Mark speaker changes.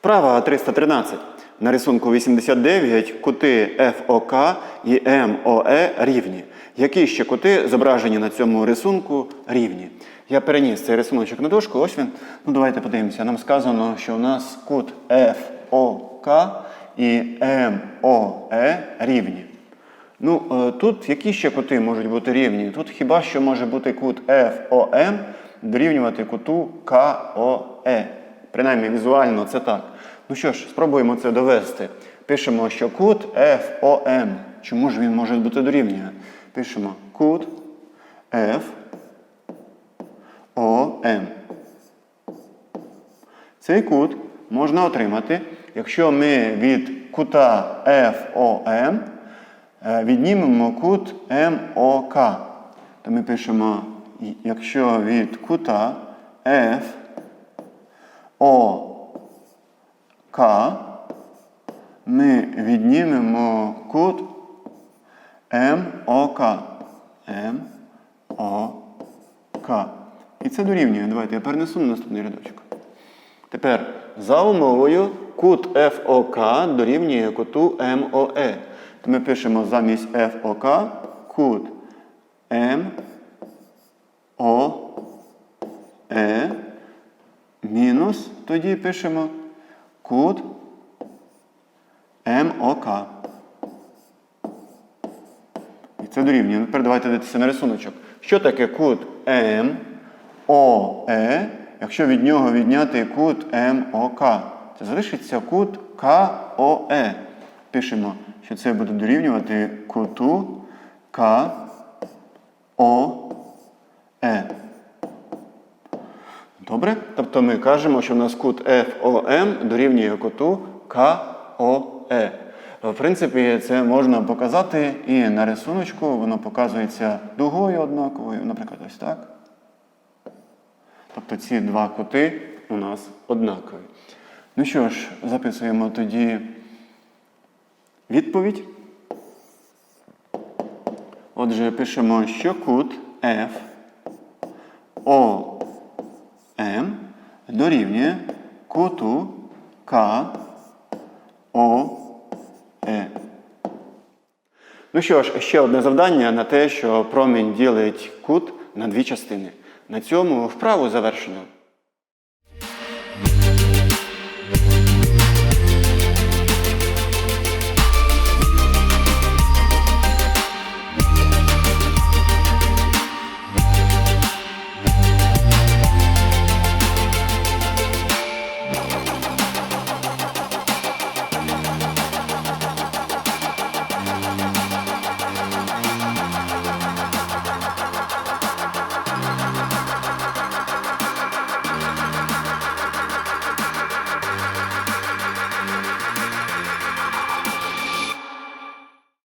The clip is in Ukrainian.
Speaker 1: Вправа 313. На рисунку 89 кути ФОК і МОЕ рівні. Які ще кути зображені на цьому рисунку рівні? Я переніс цей рисуночок на дошку. Ось він. Ну давайте подивимося. Нам сказано, що у нас кут ФОК і МОЕ рівні. Ну, е, тут які ще кути можуть бути рівні? Тут хіба що може бути кут FOM дорівнювати куту КОЕ. Принаймні візуально це так. Ну що ж, спробуємо це довести. Пишемо, що кут FOM. Чому ж він може бути дорівнює? Пишемо кут FOM. Цей кут можна отримати, якщо ми від кута FOM е, віднімемо кут МОК. То ми пишемо, якщо від кута FOK ми віднімемо кут МОК. МОК. І це дорівнює. Давайте я перенесу на наступний рядочок. Тепер за умовою кут FOK дорівнює куту MOE. То ми пишемо замість FOK кут MOE мінус, тоді пишемо кут МОК. І це дорівнює. Ну, Тепер давайте дивитися на рисуночок. Що таке кут МОЕ, якщо від нього відняти кут МОК? Це залишиться кут КОЕ. Пишемо, що це буде дорівнювати куту КОЕ. Добре? Тобто ми кажемо, що в нас кут FOM дорівнює куту КОЕ. В принципі, це можна показати і на рисуночку, воно показується дугою однаковою, наприклад, ось так. Тобто ці два кути у нас однакові. Ну що ж, записуємо тоді відповідь. Отже, пишемо, що кут F O М дорівнює куту К О Е. Ну що ж, ще одне завдання на те, що промінь ділить кут на дві частини. На цьому вправу завершено.